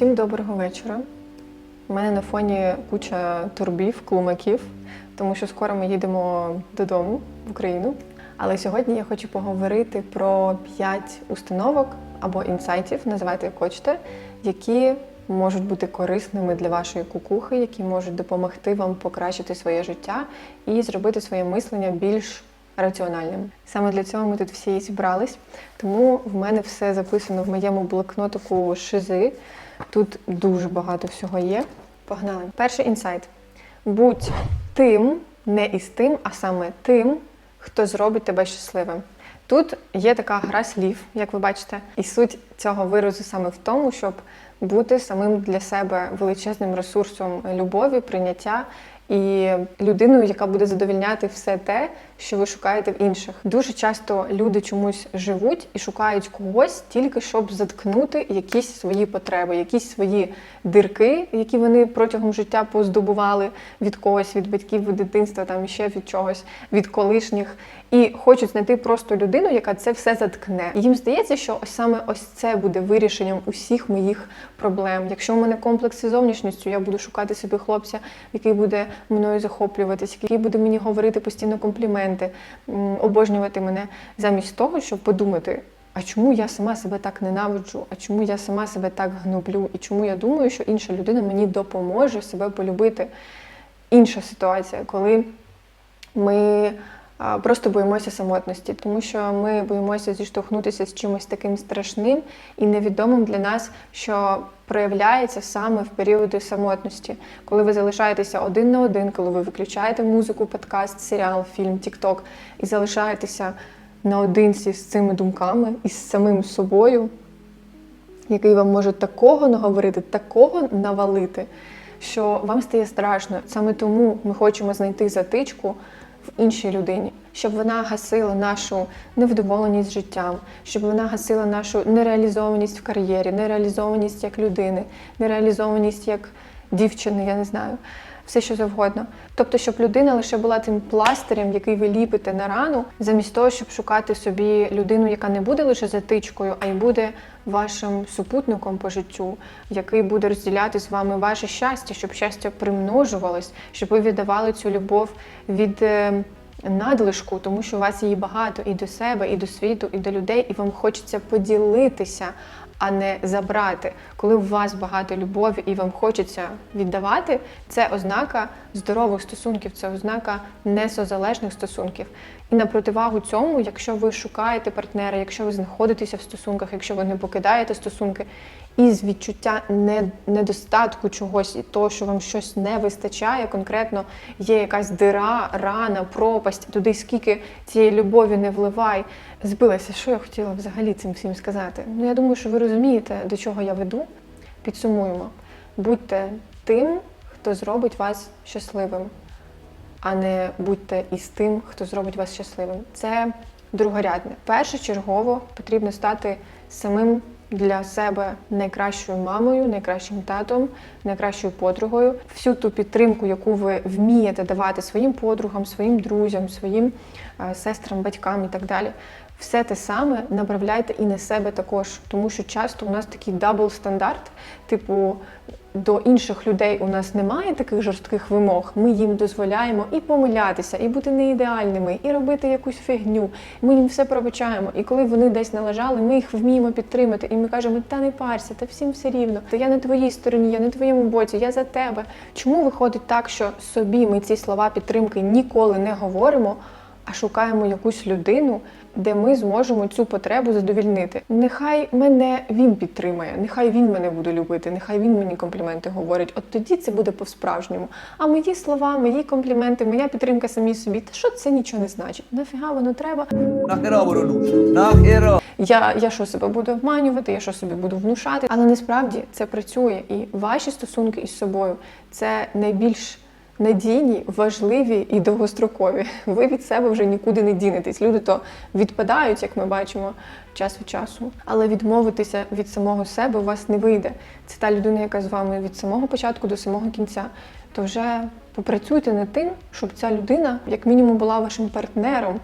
Усім доброго вечора. У мене на фоні куча турбів, клумаків, тому що скоро ми їдемо додому в Україну. Але сьогодні я хочу поговорити про 5 установок або інсайтів, називайте як хочете, які можуть бути корисними для вашої кукухи, які можуть допомогти вам покращити своє життя і зробити своє мислення більш раціональним. Саме для цього ми тут всі і зібрались. Тому в мене все записано в моєму блокнотику шизи. Тут дуже багато всього є. Погнали. Перший інсайт. Будь тим, не із тим, а саме тим, хто зробить тебе щасливим. Тут є така гра слів, як ви бачите, і суть цього виразу саме в тому, щоб бути самим для себе величезним ресурсом любові, прийняття і людиною, яка буде задовільняти все те, що ви шукаєте в інших. Дуже часто люди чомусь живуть і шукають когось тільки щоб заткнути якісь свої потреби, якісь свої дирки, які вони протягом життя поздобували від когось, від батьків, від дитинства, там ще від чогось, від колишніх, і хочуть знайти просто людину, яка це все заткне. Їм здається, що ось саме ось це буде вирішенням усіх моїх проблем. Якщо у мене комплекси зовнішністю, я буду шукати собі хлопця, який буде мною захоплюватись, який буде мені говорити постійно компліменти, м, обожнювати мене, замість того, щоб подумати. А чому я сама себе так ненавиджу? А чому я сама себе так гноблю? І чому я думаю, що інша людина мені допоможе себе полюбити? Інша ситуація, коли ми просто боїмося самотності, тому що ми боїмося зіштовхнутися з чимось таким страшним і невідомим для нас, що проявляється саме в періоди самотності, коли ви залишаєтеся один на один, коли ви виключаєте музику, подкаст, серіал, фільм, тікток і залишаєтеся наодинці з цими думками і з самим собою, який вам може такого наговорити, такого навалити, що вам стає страшно. Саме тому ми хочемо знайти затичку в іншій людині, щоб вона гасила нашу невдоволеність життям, щоб вона гасила нашу нереалізованість в кар'єрі, нереалізованість як людини, нереалізованість як дівчини, я не знаю. Все, що завгодно. Тобто, щоб людина лише була тим пластирем, який ви ліпите на рану, замість того, щоб шукати собі людину, яка не буде лише затичкою, а й буде вашим супутником по життю, який буде розділяти з вами ваше щастя, щоб щастя примножувалось, щоб ви віддавали цю любов від е, надлишку, тому що у вас її багато і до себе, і до світу, і до людей, і вам хочеться поділитися. А не забрати. Коли у вас багато любові і вам хочеться віддавати, це ознака здорових стосунків, це ознака несозалежних стосунків. І на противагу цьому, якщо ви шукаєте партнера, якщо ви знаходитеся в стосунках, якщо ви не покидаєте стосунки, із відчуття недостатку чогось і того, що вам щось не вистачає, конкретно є якась дира, рана, пропасть, туди скільки цієї любові не вливай. Збилася, що я хотіла взагалі цим всім сказати. Ну я думаю, що ви розумієте, до чого я веду. Підсумуємо. Будьте тим, хто зробить вас щасливим, а не будьте із тим, хто зробить вас щасливим. Це другорядне. Першочергово потрібно стати самим для себе найкращою мамою, найкращим татом, найкращою подругою. Всю ту підтримку, яку ви вмієте давати своїм подругам, своїм друзям, своїм е, сестрам, батькам і так далі. Все те саме направляйте і на себе також, тому що часто у нас такий дабл стандарт, типу. До інших людей у нас немає таких жорстких вимог. Ми їм дозволяємо і помилятися, і бути не ідеальними, і робити якусь фігню. Ми їм все пробачаємо. І коли вони десь налажали, ми їх вміємо підтримати. І ми кажемо, та не парся, та всім все рівно. Та я на твоїй стороні, я на твоєму боці, я за тебе. Чому виходить так, що собі ми ці слова підтримки ніколи не говоримо? А шукаємо якусь людину, де ми зможемо цю потребу задовільнити. Нехай мене він підтримає, нехай він мене буде любити, нехай він мені компліменти говорить. От тоді це буде по-справжньому. А мої слова, мої компліменти, моя підтримка самій собі, та що це нічого не значить? Нафіга воно треба? Нахера воно нужно? Нахера? Я, я що себе буду обманювати, я що собі буду внушати. Але насправді це працює, і ваші стосунки із собою це найбільш надійні, важливі і довгострокові. Ви від себе вже нікуди не дінетесь. Люди то відпадають, як ми бачимо, час від часу. Але відмовитися від самого себе у вас не вийде. Це та людина, яка з вами від самого початку до самого кінця. То вже попрацюйте над тим, щоб ця людина, як мінімум, була вашим партнером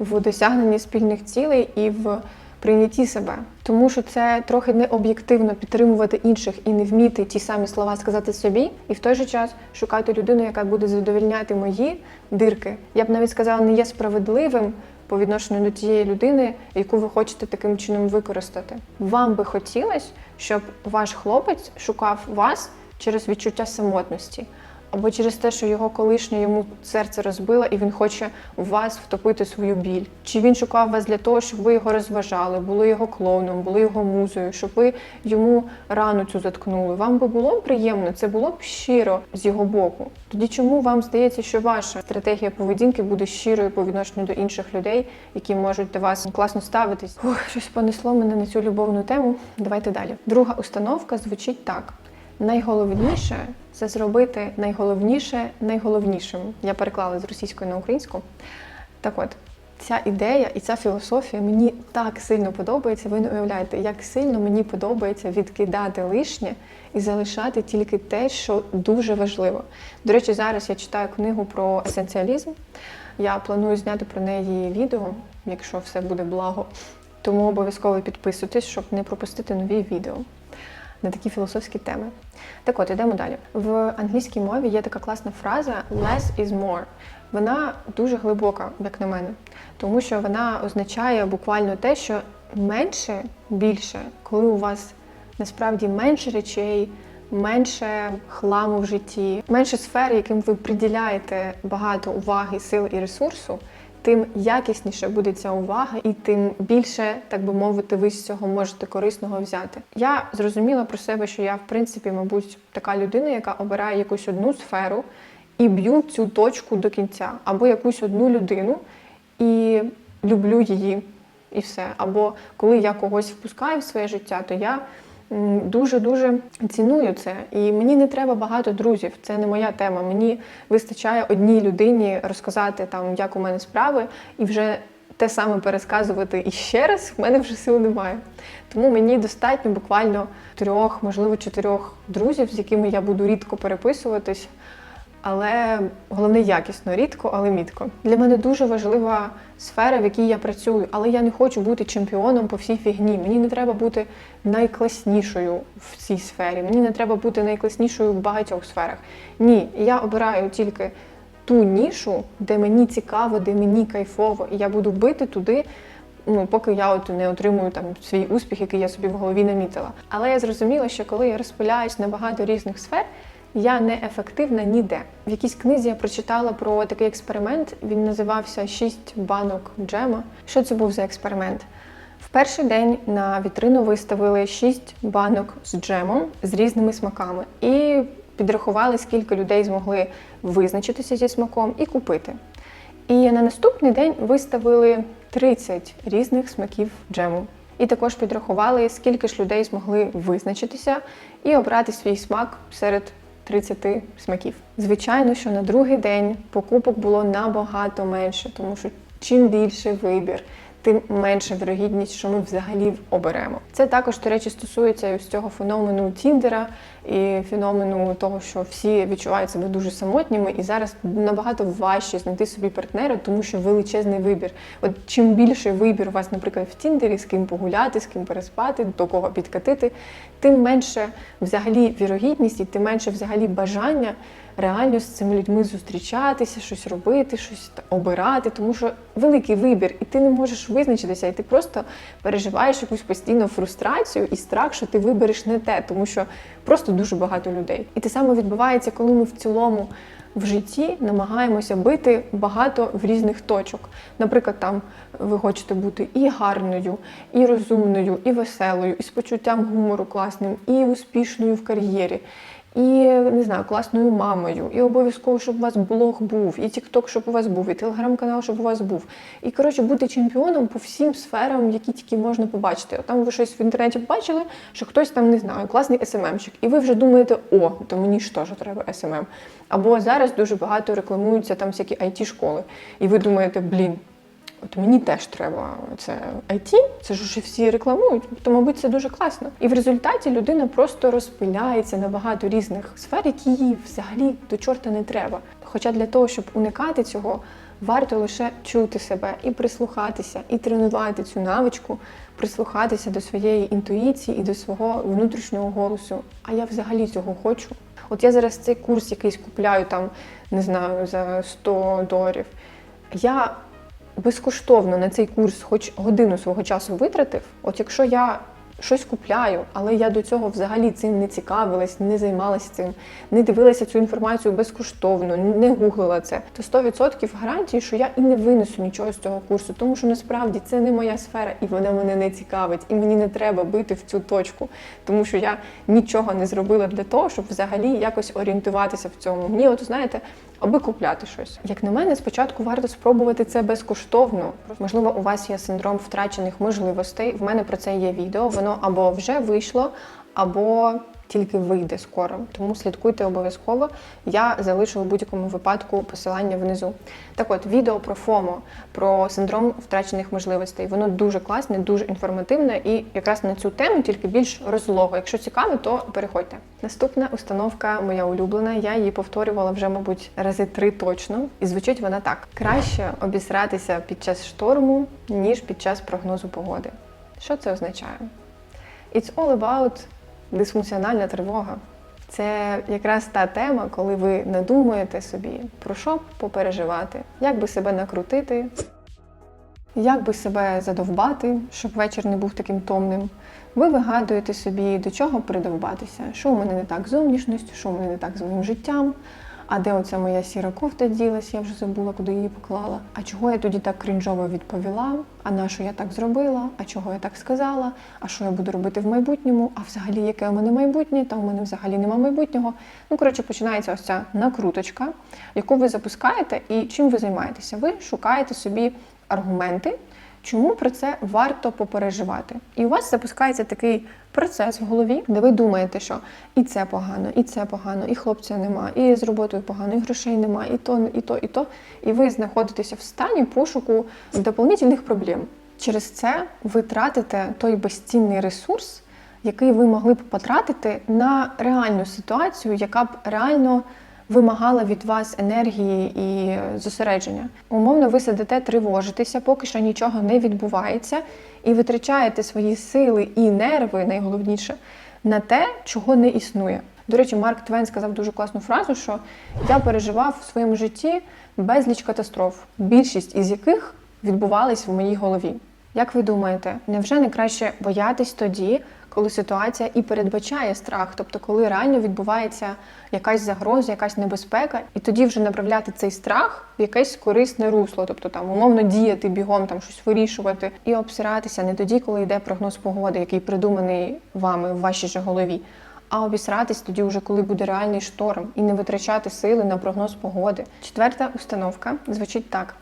в досягненні спільних цілей і в прийнятті себе, тому що це трохи необ'єктивно підтримувати інших і не вміти ті самі слова сказати собі, і в той же час шукати людину, яка буде задовільняти мої дирки. Я б навіть сказала, не є справедливим по відношенню до тієї людини, яку ви хочете таким чином використати. Вам би хотілося, щоб ваш хлопець шукав вас через відчуття самотності. Або через те, що його колишня йому серце розбило, і він хоче у вас втопити свою біль. Чи він шукав вас для того, щоб ви його розважали, були його клоуном, були його музою, щоб ви йому рану цю заткнули? Вам би було приємно, це було б щиро з його боку. Тоді чому вам здається, що ваша стратегія поведінки буде щирою по відношенню до інших людей, які можуть до вас класно ставитись? Ух, щось понесло мене на цю любовну тему. Давайте далі. Друга установка звучить так. Найголовніше це зробити найголовніше найголовнішим. Я переклала з російської на українську. Так от, ця ідея і ця філософія мені так сильно подобається. Ви не уявляєте, як сильно мені подобається відкидати лишнє і залишати тільки те, що дуже важливо. До речі, зараз я читаю книгу про есенціалізм. Я планую зняти про неї відео, якщо все буде благо. Тому обов'язково підписуйтесь, щоб не пропустити нові відео на такі філософські теми. Так от, ідемо далі. В англійській мові є така класна фраза less is more. Вона дуже глибока, як на мене, тому що вона означає буквально те, що менше більше, коли у вас насправді менше речей, менше хламу в житті, менше сфер, яким ви приділяєте багато уваги, сил і ресурсу, тим якісніше буде ця увага, і тим більше, так би мовити, ви з цього можете корисного взяти. Я зрозуміла про себе, що я, в принципі, мабуть, така людина, яка обирає якусь одну сферу і б'ю цю точку до кінця, або якусь одну людину і люблю її, і все. Або коли я когось впускаю в своє життя, то я дуже дуже ціную це. І мені не треба багато друзів. Це не моя тема. Мені вистачає одній людині розказати там, як у мене справи, і вже те саме пересказувати і ще раз в мене вже сил немає. Тому мені достатньо буквально трьох, можливо, чотирьох друзів, з якими я буду рідко переписуватись. Але головне якісно, рідко, але мітко. Для мене дуже важлива сфера, в якій я працюю, але я не хочу бути чемпіоном по всій фігні. Мені не треба бути найкласнішою в цій сфері. Мені не треба бути найкласнішою в багатьох сферах. Ні, я обираю тільки ту нішу, де мені цікаво, де мені кайфово, і я буду бити туди. Ну, поки я от не отримую там свій успіх, який я собі в голові намітила. Але я зрозуміла, що коли я розпиляюсь на багато різних сфер, я не ефективна ніде. В якійсь книзі я прочитала про такий експеримент. Він називався Шість банок джема. Що це був за експеримент? В перший день на вітрину виставили шість банок з джемом з різними смаками і підрахували, скільки людей змогли визначитися зі смаком і купити. І на наступний день виставили 30 різних смаків джему. І також підрахували, скільки ж людей змогли визначитися і обрати свій смак серед 30 смаків. Звичайно, що на другий день покупок було набагато менше, тому що чим більше вибір, тим менша вірогідність, що ми взагалі оберемо. Це також, до речі, стосується і ось цього феномену Тіндера і феномену того, що всі відчувають себе дуже самотніми, і зараз набагато важче знайти собі партнера, тому що величезний вибір. От чим більше вибір у вас, наприклад, в Тіндері, з ким погуляти, з ким переспати, до кого підкатити, тим менше взагалі вірогідність і тим менше взагалі бажання реально з цими людьми зустрічатися, щось робити, щось обирати, тому що великий вибір, і ти не можеш визначитися, і ти просто переживаєш якусь постійну фрустрацію і страх, що ти вибереш не те, тому що просто дуже багато людей. І те саме відбувається, коли ми в цілому. В житті намагаємося бити багато в різних точок. Наприклад, там ви хочете бути і гарною, і розумною, і веселою, і з почуттям гумору класним, і успішною в кар'єрі, і не знаю, класною мамою, і обов'язково, щоб у вас блог був, і тікток, щоб у вас був, і телеграм-канал, щоб у вас був. І коротше бути чемпіоном по всім сферам, які тільки можна побачити. От Там ви щось в інтернеті побачили, що хтось там не знаю, класний СММщик, і ви вже думаєте, о, то мені ж теж треба СММ. Або зараз дуже багато рекламуються там всякі it школи, і ви думаєте, блін. От мені теж треба це IT, це ж уже всі рекламують, то, мабуть, це дуже класно. І в результаті людина просто розпиляється на багато різних сфер, які їй взагалі до чорта не треба. Хоча для того, щоб уникати цього, Варто лише чути себе і прислухатися, і тренувати цю навичку, прислухатися до своєї інтуїції і до свого внутрішнього голосу. А я взагалі цього хочу. От я зараз цей курс якийсь купляю там, не знаю, за 100 доларів. Я безкоштовно на цей курс хоч годину свого часу витратив. От якщо я щось купляю, але я до цього взагалі цим не цікавилась, не займалася цим, не дивилася цю інформацію безкоштовно, не гуглила це, то 100% гарантії, що я і не винесу нічого з цього курсу, тому що насправді це не моя сфера, і вона мене не цікавить, і мені не треба бити в цю точку, тому що я нічого не зробила для того, щоб взагалі якось орієнтуватися в цьому. Мені, от знаєте, аби купляти щось. Як на мене, спочатку варто спробувати це безкоштовно. Можливо, у вас є синдром втрачених можливостей. В мене про це є відео. Воно або вже вийшло, або тільки вийде скоро. Тому слідкуйте обов'язково. Я залишу в будь-якому випадку посилання внизу. Так от, відео про ФОМО, про синдром втрачених можливостей. Воно дуже класне, дуже інформативне і якраз на цю тему тільки більш розлого. Якщо цікаво, то переходьте. Наступна установка моя улюблена. Я її повторювала вже, мабуть, рази три точно. І звучить вона так: краще обісратися під час шторму, ніж під час прогнозу погоди. Що це означає? It's all about дисфункціональна тривога. Це якраз та тема, коли ви надумуєте собі, про що попереживати, як би себе накрутити, як би себе задовбати, щоб вечір не був таким томним. Ви вигадуєте собі, до чого придовбатися, що у мене не так з зовнішністю, що у мене не так з моїм життям. А де оця моя сіра кофта ділась, я вже забула, куди її поклала. А чого я тоді так крінжово відповіла? А на що я так зробила? А чого я так сказала? А що я буду робити в майбутньому? А взагалі, яке у мене майбутнє? Та у мене взагалі нема майбутнього. Ну, коротше, починається ось ця накруточка, яку ви запускаєте, і чим ви займаєтеся? Ви шукаєте собі аргументи, чому про це варто попереживати. І у вас запускається такий процес в голові, де ви думаєте, що і це погано, і це погано, і хлопця нема, і з роботою погано, і грошей нема, і то, і то, і то. І ви знаходитеся в стані пошуку доповнительних проблем. Через це ви тратите той безцінний ресурс, який ви могли б потратити на реальну ситуацію, яка б реально вимагала від вас енергії і зосередження. Умовно, ви сидите тривожитеся, поки що нічого не відбувається, і витрачаєте свої сили і нерви, найголовніше, на те, чого не існує. До речі, Марк Твен сказав дуже класну фразу, що я переживав в своєму житті безліч катастроф, більшість із яких відбувались в моїй голові. Як ви думаєте, невже не краще боятись тоді, коли ситуація і передбачає страх, тобто коли реально відбувається якась загроза, якась небезпека, і тоді вже направляти цей страх в якесь корисне русло, тобто там умовно діяти бігом, там щось вирішувати і обсиратися не тоді, коли йде прогноз погоди, який придуманий вами в вашій же голові. А обісратись тоді, вже коли буде реальний шторм, і не витрачати сили на прогноз погоди. Четверта установка звучить так: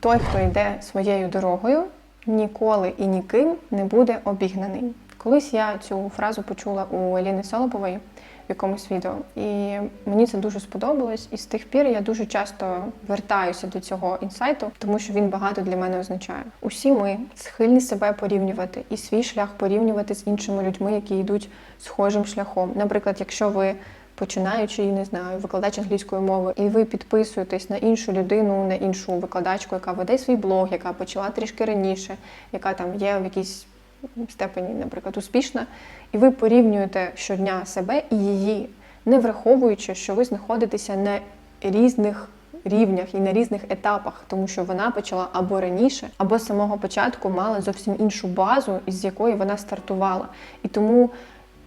той, хто йде своєю дорогою, ніколи і ніким не буде обігнаний. Колись я цю фразу почула у Еліни Солопової в якомусь відео, і мені це дуже сподобалось. І з тих пір я дуже часто вертаюся до цього інсайту, тому що він багато для мене означає. Усі ми схильні себе порівнювати і свій шлях порівнювати з іншими людьми, які йдуть схожим шляхом. Наприклад, якщо ви починаючи, не знаю, викладач англійської мови, і ви підписуєтесь на іншу людину, на іншу викладачку, яка веде свій блог, яка почала трішки раніше, яка там є в якійсь степені, наприклад, успішна, і ви порівнюєте щодня себе і її, не враховуючи, що ви знаходитеся на різних рівнях і на різних етапах, тому що вона почала або раніше, або з самого початку мала зовсім іншу базу, із якої вона стартувала. І тому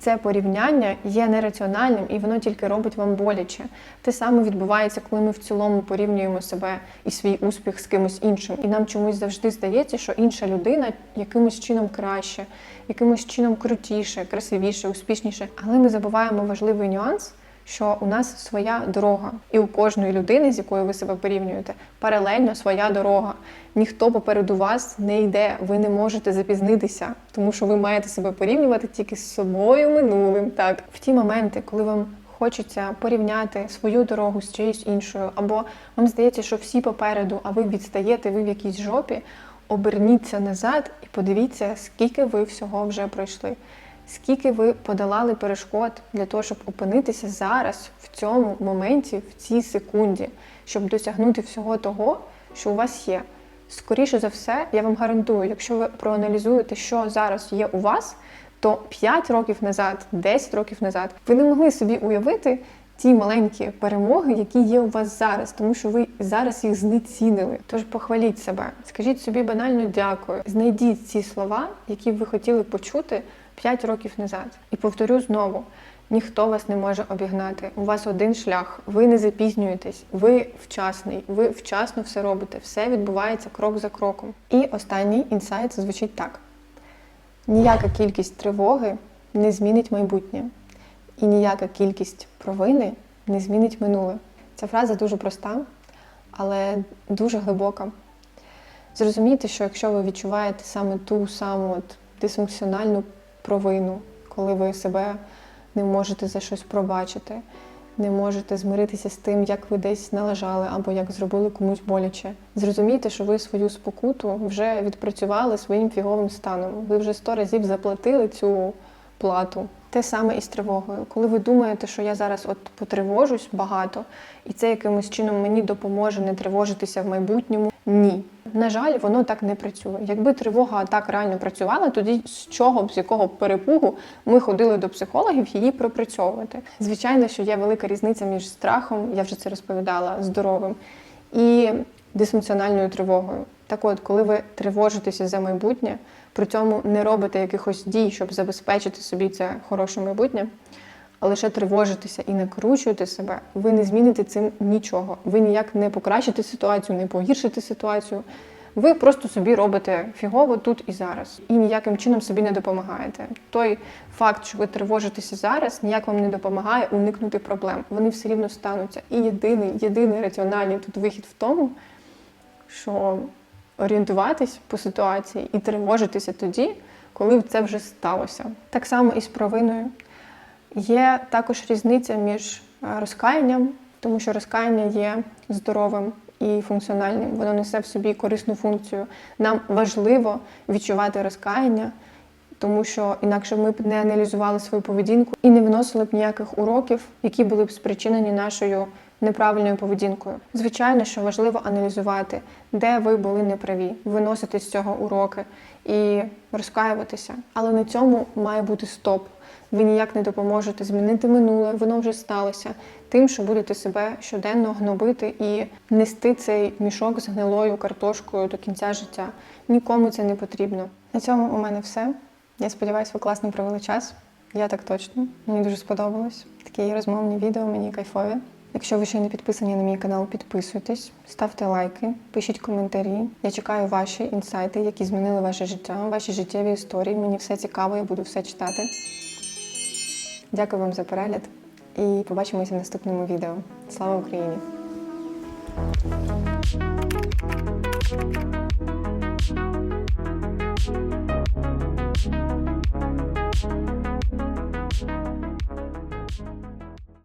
це порівняння є нераціональним і воно тільки робить вам боляче. Те саме відбувається, коли ми в цілому порівнюємо себе і свій успіх з кимось іншим. І нам чомусь завжди здається, що інша людина якимось чином краще, якимось чином крутіше, красивіше, успішніше. Але ми забуваємо важливий нюанс. Що у нас своя дорога, і у кожної людини, з якою ви себе порівнюєте, паралельно своя дорога. Ніхто попереду вас не йде, ви не можете запізнитися, тому що ви маєте себе порівнювати тільки з собою минулим. Так, в ті моменти, коли вам хочеться порівняти свою дорогу з чиєюсь іншою, або вам здається, що всі попереду, а ви відстаєте, ви в якійсь жопі, оберніться назад і подивіться, скільки ви всього вже пройшли. Скільки ви подолали перешкод для того, щоб опинитися зараз, в цьому моменті, в цій секунді, щоб досягнути всього того, що у вас є. Скоріше за все, я вам гарантую, якщо ви проаналізуєте, що зараз є у вас, то 5 років назад, 10 років назад, ви не могли собі уявити ті маленькі перемоги, які є у вас зараз, тому що ви зараз їх знецінили. Тож похваліть себе, скажіть собі банально дякую. Знайдіть ці слова, які ви хотіли почути 5 років назад. І повторю знову. Ніхто вас не може обігнати. У вас один шлях. Ви не запізнюєтесь, ви вчасний, ви вчасно все робите. Все відбувається крок за кроком. І останній інсайт звучить так: ніяка кількість тривоги не змінить майбутнє, і ніяка кількість провини не змінить минуле. Ця фраза дуже проста, але дуже глибока. Зрозумійте, що якщо ви відчуваєте саме ту саму дисфункціональну провину, коли ви себе не можете за щось пробачити, не можете змиритися з тим, як ви десь налажали або як зробили комусь боляче. Зрозумійте, що ви свою спокуту вже відпрацювали своїм фіговим станом. Ви вже сто разів заплатили цю плату. Те саме і з тривогою. Коли ви думаєте, що я зараз от потривожусь багато, і це якимось чином мені допоможе не тривожитися в майбутньому. Ні. На жаль, воно так не працює. Якби тривога так реально працювала, тоді з чого б з якого перепугу ми ходили до психологів її пропрацьовувати. Звичайно, що є велика різниця між страхом, я вже це розповідала, здоровим і дисфункціональною тривогою. Так от, коли ви тривожитеся за майбутнє, при цьому не робите якихось дій, щоб забезпечити собі це хороше майбутнє, а лише тривожитеся і накручуєте себе, ви не зміните цим нічого. Ви ніяк не покращите ситуацію, не погіршите ситуацію. Ви просто собі робите фігово тут і зараз, і ніяким чином собі не допомагаєте. Той факт, що ви тривожитеся зараз, ніяк вам не допомагає уникнути проблем. Вони все рівно стануться. І єдиний, єдиний раціональний тут вихід в тому, що орієнтуватись по ситуації і тривожитися тоді, коли це вже сталося. Так само і з провиною. Є також різниця між е, розкаянням, тому що розкаяння є здоровим і функціональним. Воно несе в собі корисну функцію. Нам важливо відчувати розкаяння, тому що інакше ми б не аналізували свою поведінку і не виносили б ніяких уроків, які були б спричинені нашою неправильною поведінкою. Звичайно, що важливо аналізувати, де ви були неправі, виносити з цього уроки і розкаюватися. Але на цьому має бути стоп. Ви ніяк не допоможете змінити минуле, воно вже сталося. Тим, що будете себе щоденно гнобити і нести цей мішок з гнилою картошкою до кінця життя. Нікому це не потрібно. На цьому у мене все. Я сподіваюся, ви класно провели час. Я так точно. Мені дуже сподобалось. Такі розмовні відео, мені кайфові. Якщо ви ще не підписані на мій канал, підписуйтесь, ставте лайки, пишіть коментарі. Я чекаю ваші інсайти, які змінили ваше життя, ваші життєві історії. Мені все цікаво, я буду все читати. Дякую вам за перегляд і побачимося в наступному відео. Слава Україні!